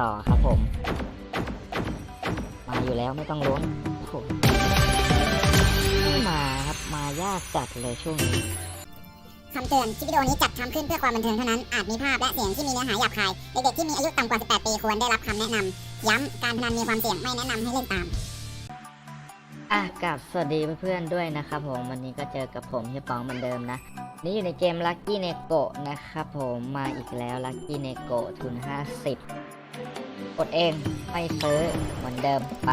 ต่อครับผม มาอยู่แล้วไม่ต้องลุ้นโอ้โหไม่มาครับมายากจัดเลยช่วงนี้คำเตือนคลิปวิดีโอนี้จัดทำขึ้นเพื่อความบันเทิงเท่านั้น อาจมีภาพและเสียงที่มีเนื้อหาหยาบคาย เด็กๆที่มีอายุต่ำกว่า 18 ปีควรได้รับคำแนะนำ ย้ำการพนันมีความเสี่ยงไม่แนะนำให้เล่นตาม อะกับสวัสดีเพื่อนๆด้วยนะครับผม วันนี้ก็เจอกับผมเฮียปองเหมือนเดิมนะ นี่อยู่ในเกม Lucky n e g o นะครับผม มาอีกแล้ว Lucky n e g o ทุน 50 กดเองไม่ซื้อเหมือนเดิมไป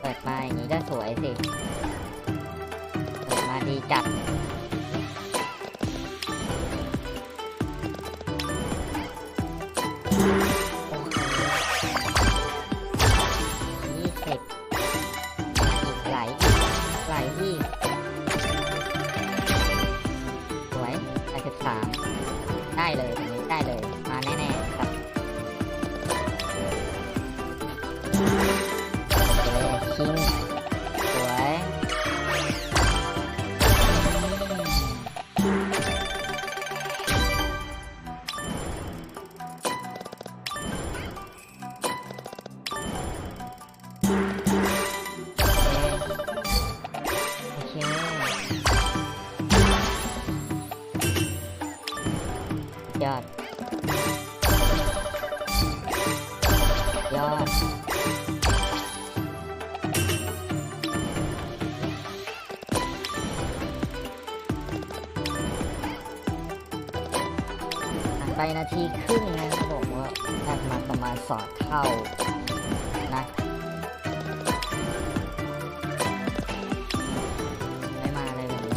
เปิดมาอย่างนี้ก็สวยสิ เปิดมาดีจัดยี่ ได้เลย มาแน่ๆครับ นาทีครึ่งนะครับผมว่าได้มาประมาณสอดเท่านะไม่มาเลยแบบนี้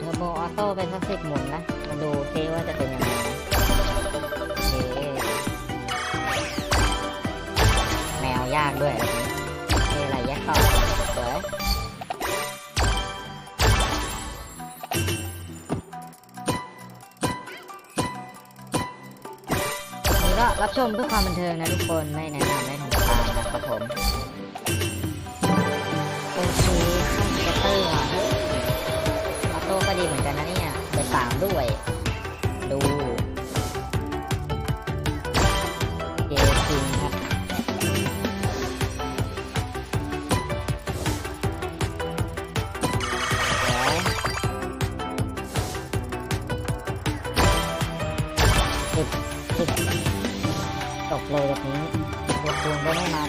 เทอร์โบออโต้เป็นสักสิบหมุนนะ มาดูซิว่าจะเป็นยังไงแมวยากด้วย รับชมเพื่อความบันเทิงนะทุกคนไม่แนะนำไม่ทำตามนะครับผมโอเคข้างสเตอร์อะออโต้ก็ดีเหมือนกันนะเนี่ยเปิดสามด้วย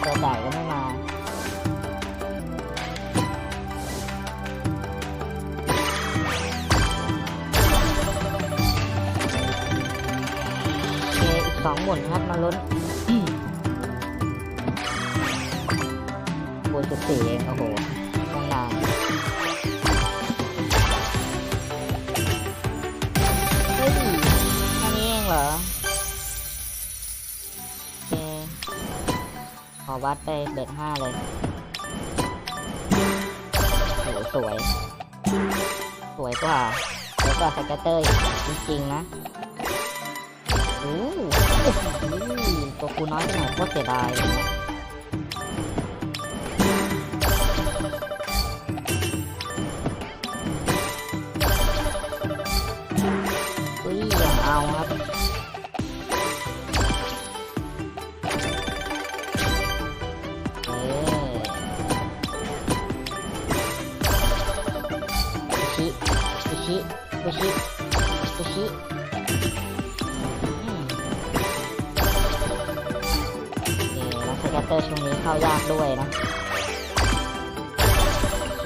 ก็ไม่มาตัวจ่ายก็ไม่มาสองหมุนครับมาลุ้นคูณสิบสี่เองโอ้โหต้องนา วัดไปเบ็ดห้าเลยโหสวย สวยกว่าสวยกว่าสเกตเตอร์จริงๆนะโอ้โหตัวกูน้อยไปหน่อยโคตรเสียดาย ชิคุชิคุชิคุชิอืมโอเคแล้วสแกตเตอร์ช่วงนี้เข้ายากด้วยนะ โอเค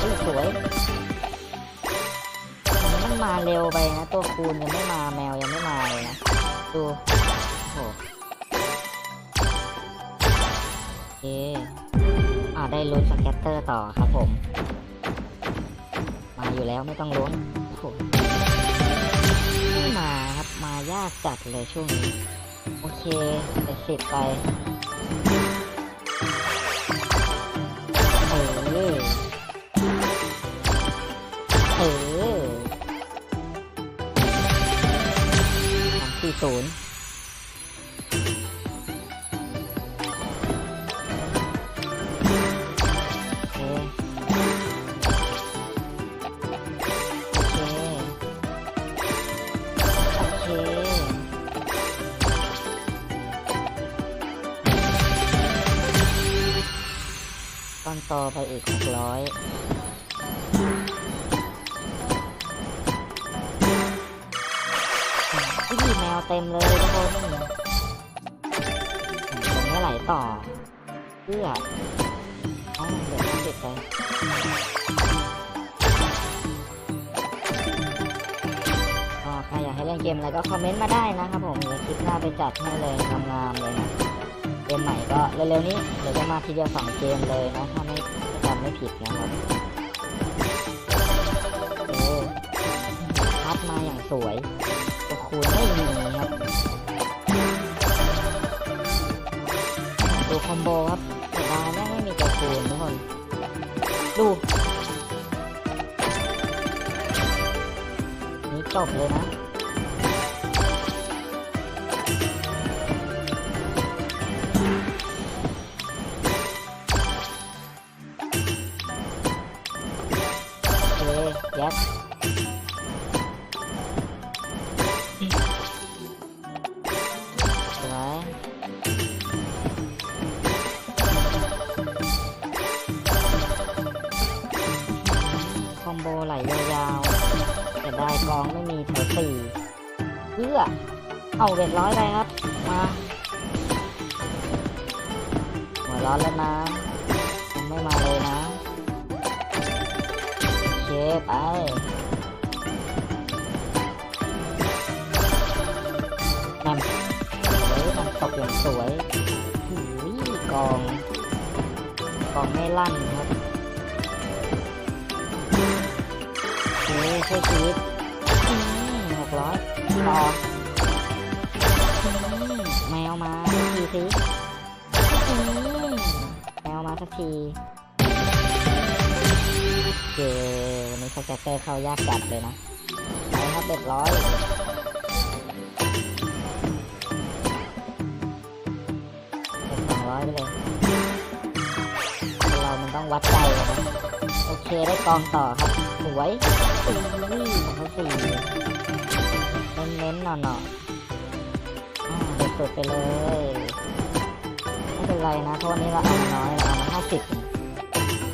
อุ๊ยสวยมันมาเร็วไปนะ ตัวคูณยังไม่มาแมวยังไม่มาเลยนะ ดู อ่าได้ลุ้นสแกตเตอร์ต่อครับผม มาอยู่แล้วไม่ต้องลุ้นโอ้โหไม่มาครับมายากจัดเลยช่วงนี้ โอเคเจ็ดสิบไปเออเออสามสี่ศูนย์ ก้อนโตไปอีกหกร้อยอุ้ยแมวเต็มเลยทุกคนตรงนี้ไหลต่อเพื่อเอ้าเดี๋ยวมันติดไปใครอยากให้เล่นเกมอะไรก็คอมเมนต์มาได้นะครับผมเดี๋ยวคลิปหน้าไปจัดให้เลยงามๆเลยนะ เกมใหม่ก็เร็วๆนี้เดี๋ยวจะมาทีเดียวสองเกมเลยนะถ้าไม่จำไม่ผิดนะครับโอ้พัดมาอย่างสวยตัวคูไม่มีครับดูคอมโบครับเสียดายแม่ไม่มีตัวคูณทุกคนดูนี่จบเลยนะ เคยัดสวยคอมโบไหลยาวๆแต่ได้กองไม่มีแถวสี่เพื่อเอาเรียบร้อยไปครับ มาหัวร้อนแล้วนะ ไม่มาเลยนะ ไปนำเฮ้ยมันตกอย่างสวยหูยกอง กองไม่ลั่นครับโอเคช่วยชีวิตหกร้อยต่อแมวมาสักทีสิแมวมาสักที เจวันนี้สแกตเตอร์เข้ายากจัดเลยนะไปครับเรียบร้อยเป็นสองร้อยไปเลย เรามันต้องวัดใจนะโอเคได้กองต่อครับ สวยอุ้ยของเขาสี่เน้นๆหน่อๆเด็ดสุดไปเลยไม่เป็นไรนะเพราะวันนี้เราเอามาน้อยเราเอามาห้าสิบ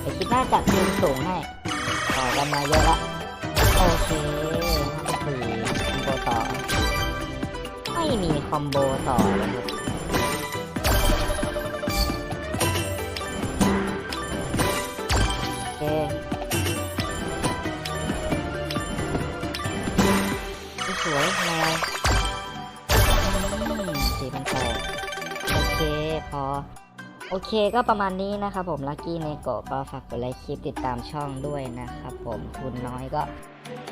เดี๋ยวคิดหน้าจัดทีมสูงให้ ต่อกันมาเยอะละโอเคสี่คอมโบต่อ ไม่มีคอมโบต่อเลยครับโอเคสวยแมวสี่พันแปดโอเคพอ โอเคก็ประมาณนี้นะครับผมลักกี้เนโกก็ฝากกดไลค์คลิปติดตามช่องด้วยนะครับผมทุนน้อยก็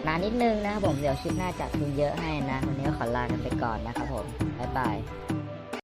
นานนิดนึงนะครับผมเดี๋ยวคลิปหน้าจัดทุนเยอะให้นะ วันนี้ก็ขอลากันไปก่อนนะครับผม บ๊ายบาย